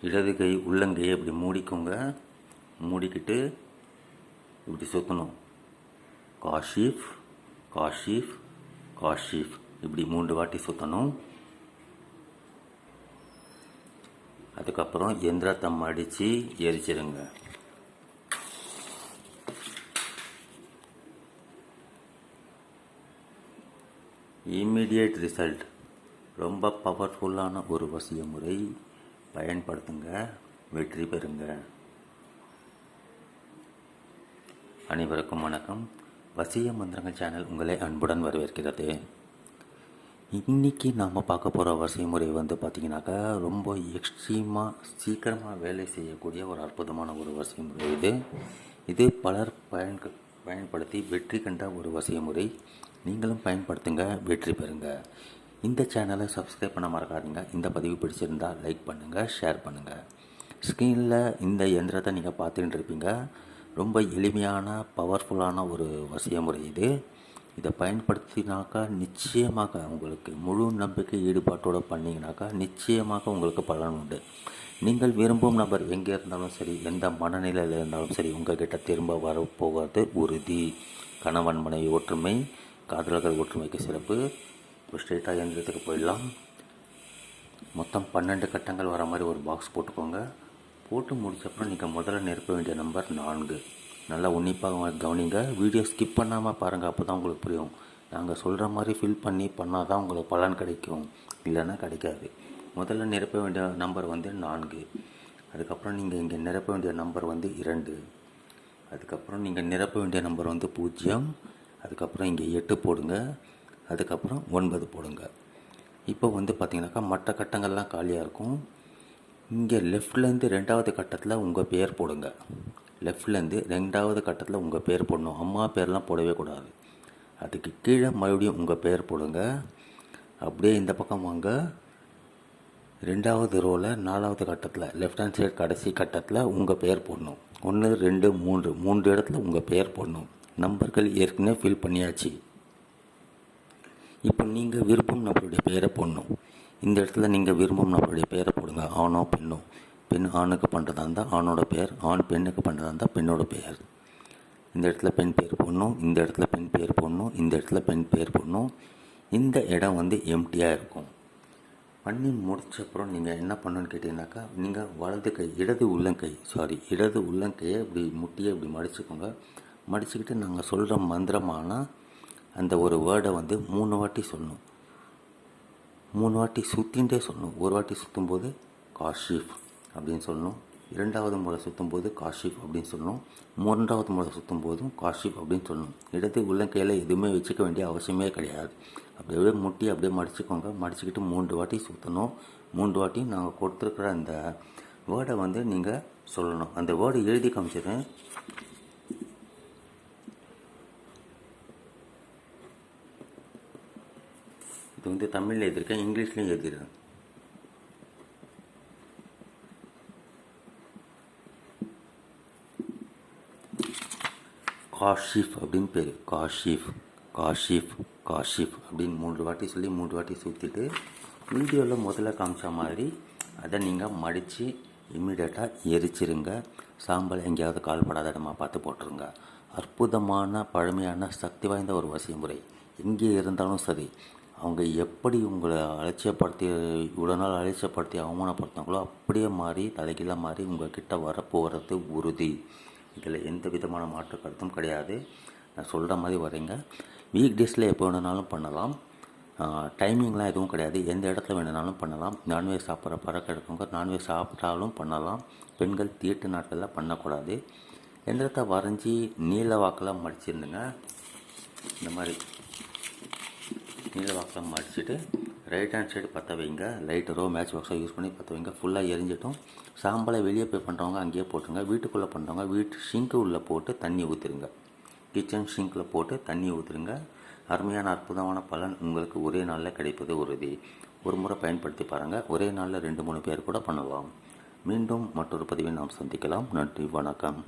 இடது கை உள்ளங்கையை இப்படி மூடிக்கோங்க. மூடிக்கிட்டு இப்படி சுற்றணும் காஷிஃப் காஷிஃப் காஷிஃப். இப்படி மூன்று வாட்டி சுற்றணும் அதுக்கப்புறம் எந்திரத்தை மடித்து எரிச்சிருங்க. இம்மிடியேட் ரிசல்ட் ரொம்ப பவர்ஃபுல்லான ஒரு வசிய முறை பயன்படுத்துங்க வெற்றி பெறுங்க. அனைவருக்கும் வணக்கம். வசிய மந்திரங்கள் சேனல் உங்களை அன்புடன் வரவேற்கிறது. இன்றைக்கி நாம் பார்க்க போகிற வரிசை முறை வந்து பார்த்திங்கனாக்கா ரொம்ப எக்ஸ்ட்ரீமாக சீக்கிரமாக வேலை செய்யக்கூடிய ஒரு அற்புதமான ஒரு வசிய முறை இது. இது பலர் பயன் பயன்படுத்தி வெற்றி கண்ட ஒரு வசிய முறை. நீங்களும் பயன்படுத்துங்க வெற்றி பெறுங்க. இந்த சேனலை சப்ஸ்கிரைப் பண்ண மறக்காதீங்க. இந்த பதிவு பிடிச்சிருந்தால் லைக் பண்ணுங்கள் ஷேர் பண்ணுங்கள் ஸ்க்ரீனில் இந்த எந்திரத்தை நீங்கள் பார்த்துட்டு இருப்பீங்க. ரொம்ப எளிமையான பவர்ஃபுல்லான ஒரு வசிய முறை இது. இதை பயன்படுத்தினாக்கா நிச்சயமாக உங்களுக்கு முழு நம்பிக்கை ஈடுபாட்டோடு பண்ணிங்கனாக்கா நிச்சயமாக உங்களுக்கு பலன் உண்டு. நீங்கள் விரும்பும் நபர் எங்கே இருந்தாலும் சரி எந்த மனநிலையில் இருந்தாலும் சரி உங்கள்கிட்ட திரும்ப வரப்போகிறது உறுதி. கணவன் மனைவி ஒற்றுமை காதலர்கள் ஒற்றுமைக்கு சிறப்பு. இப்போ ஸ்ட்ரெயிட்டாக எந்திரத்துக்கு போயிடலாம்? மொத்தம் பன்னெண்டு கட்டங்கள் வர மாதிரி ஒரு பாக்ஸ் போட்டுக்கோங்க. போட்டு முடிச்சப்பறம் நீங்கள் முதல்ல நிரப்ப வேண்டிய நம்பர் நான்கு. நல்லா உன்னிப்பாக கவனிங்க. வீடியோ ஸ்கிப் பண்ணாமல் பாருங்கள் அப்போ தான் உங்களுக்கு புரியும். நாங்கள் சொல்கிற மாதிரி ஃபில் பண்ணி பண்ணால் தான் உங்களுக்கு பலன் கிடைக்கும். இல்லைன்னா கிடைக்காது. முதல்ல நிரப்ப வேண்டிய நம்பர் வந்து நான்கு. அதுக்கப்புறம் நீங்கள் இங்கே நிரப்ப வேண்டிய நம்பர் வந்து இரண்டு. அதுக்கப்புறம் நீங்கள் நிரப்ப வேண்டிய நம்பர் வந்து பூஜ்ஜியம். அதுக்கப்புறம் இங்கே எட்டு போடுங்க. அதுக்கப்புறம் ஒன்பது போடுங்க. இப்போ வந்து பார்த்திங்கனாக்கா மற்ற கட்டங்கள்லாம் காலியாக இருக்கும். இங்கே லெஃப்ட்லேருந்து ரெண்டாவது கட்டத்தில் உங்கள் பேர் போடுங்க. லெஃப்ட்லேருந்து ரெண்டாவது கட்டத்தில் உங்கள் பேர் போடணும். அம்மா பேர்லாம் போடவே கூடாது. அதுக்கு கீழே மறுபடியும் உங்கள் பேர் போடுங்க. அப்படியே இந்த பக்கம் வாங்க. ரெண்டாவது ரோவில் நாலாவது கட்டத்தில் லெஃப்ட் ஹேண்ட் சைடு கடைசி கட்டத்தில் உங்கள் பேர் போடணும். ஒன்று ரெண்டு மூன்று. மூன்று இடத்துல உங்கள் பேர் போடணும். நம்பர்கள் ஏற்கனவே ஃபில் பண்ணியாச்சு. இப்போ நீங்கள் விருப்பம் நம்மளுடைய பெயரை போடணும். இந்த இடத்துல நீங்கள் விரும்பும் நம்மளுடைய பெயரை போடுங்க. ஆணோ பெண்ணோ. பெண் ஆணுக்கு பண்ணுறதா இருந்தால் ஆணோட பெயர் ஆண் பெண்ணுக்கு பண்ணுறதா இருந்தால் பெண்ணோட பெயர். இந்த இடத்துல பெண் பேர் போடணும் இந்த இடத்துல பெண் பேர் போடணும் இந்த இடத்துல பெண் பேர் போடணும். இந்த இடம் வந்து எம்டியாக இருக்கும். பண்ணி முடிச்சப்புறம் நீங்கள் என்ன பண்ணணும்னு கேட்டிங்கனாக்கா நீங்கள் வலது கை இடது உள்ளங்கை சாரி இடது உள்ளங்கையை இப்படி முட்டியை இப்படி மடிச்சுக்கோங்க. மடிச்சுக்கிட்டு நாங்கள் சொல்கிற மந்திரமானால் அந்த ஒரு வேர்டை வந்து மூணு வாட்டி சொல்லணும். மூணு வாட்டி சுற்றின்ட்டே சொல்லணும். ஒரு வாட்டி சுற்றும்போது காஷிஃப் அப்படின்னு சொல்லணும். இரண்டாவது முறை சுற்றும்போது காஷிஃப் அப்படின்னு சொல்லணும். மூன்றாவது முறை சுற்றும் போதும் காஷிஃப் அப்படின்னு சொல்லணும். இடது உள்ளங்கையில் எதுவுமே வச்சுக்க வேண்டிய அவசியமே கிடையாது. அப்படியே முட்டி அப்படியே மடிச்சுக்கோங்க. மடிச்சுக்கிட்டு மூன்று வாட்டி சுற்றணும் மூன்று வாட்டியும் நாங்கள் கொடுத்துருக்குற அந்த வேர்டை வந்து நீங்கள் சொல்லணும். அந்த வேர்டை எழுதி காமிச்சிடுறேன். இது வந்து தமிழில் எழுதியிருக்கேன் இங்கிலீஷ்லேயும் எழுதிடுறேன் காஷிஃப் அப்படின்னு பேர். காஷிஃப் காஷிஃப் காஷிஃப் அப்படின்னு மூன்று வாட்டி சொல்லி மூன்று வாட்டி சுற்றிட்டு வீடியோவில் முதல்ல காமிச்ச மாதிரி அதை நீங்கள் மடித்து இம்மிடியட்டாக எரிச்சிருங்க. சாம்பல் எங்கேயாவது கால்படாத இடமா பார்த்து போட்டுருங்க. அற்புதமான பழமையான சக்தி வாய்ந்த ஒரு வசிமுறை எங்கே இருந்தாலும் சரி அவங்க எப்படி உங்களை அலட்சியப்படுத்தி இவ்வளோ நாள் அலட்சியப்படுத்தி அவமானப்படுத்தாங்களோ அப்படியே மாறி தலைகீழாக மாறி உங்கள் கிட்டே வரப்போகிறது உறுதி. இதில் எந்த விதமான மாற்று கருத்தும் கிடையாது. நான் சொல்கிற மாதிரி வரீங்க. வீக் டேஸில் எப்போ வேணுனாலும் பண்ணலாம். டைமிங்லாம் எதுவும் கிடையாது. எந்த இடத்துல வேணுனாலும் பண்ணலாம். நான்வெஜ் சாப்பிட்ற பழக்கம் இருக்கவங்க நான்வெஜ் சாப்பிட்டாலும் பண்ணலாம். பெண்கள் தீட்டு நாட்களில் பண்ணக்கூடாது. எந்த இடத்த வரைஞ்சி நீல வாக்கெல்லாம் மடிச்சிருந்துங்க? இந்த மாதிரி. கீழே வாக்கில் மடிச்சுட்டு ரைட் ஹேண்ட் சைடு பற்ற வைங்க. லைட்டரோ மேட்ச் பாக்ஸோ யூஸ் பண்ணி பற்ற வைங்க. ஃபுல்லாக எரிஞ்சிட்டும். சாம்பலை வெளியே போய் பண்ணுறவங்க அங்கேயே போட்டுருங்க. வீட்டுக்குள்ளே பண்ணுறவங்க வீட்டு ஷிங்க்கு உள்ளே போட்டு தண்ணி ஊற்றுருங்க கிச்சன் ஷிங்கில் போட்டு தண்ணி ஊற்றுருங்க அருமையான அற்புதமான பலன் உங்களுக்கு ஒரே நாளில் கிடைப்பது உறுதி. ஒரு முறை பயன்படுத்தி பாருங்கள் ஒரே நாளில் ரெண்டு மூணு பேர் கூட பண்ணலாம். மீண்டும் மற்றொரு பதிவை நாம் சந்திக்கலாம். நன்றி வணக்கம்.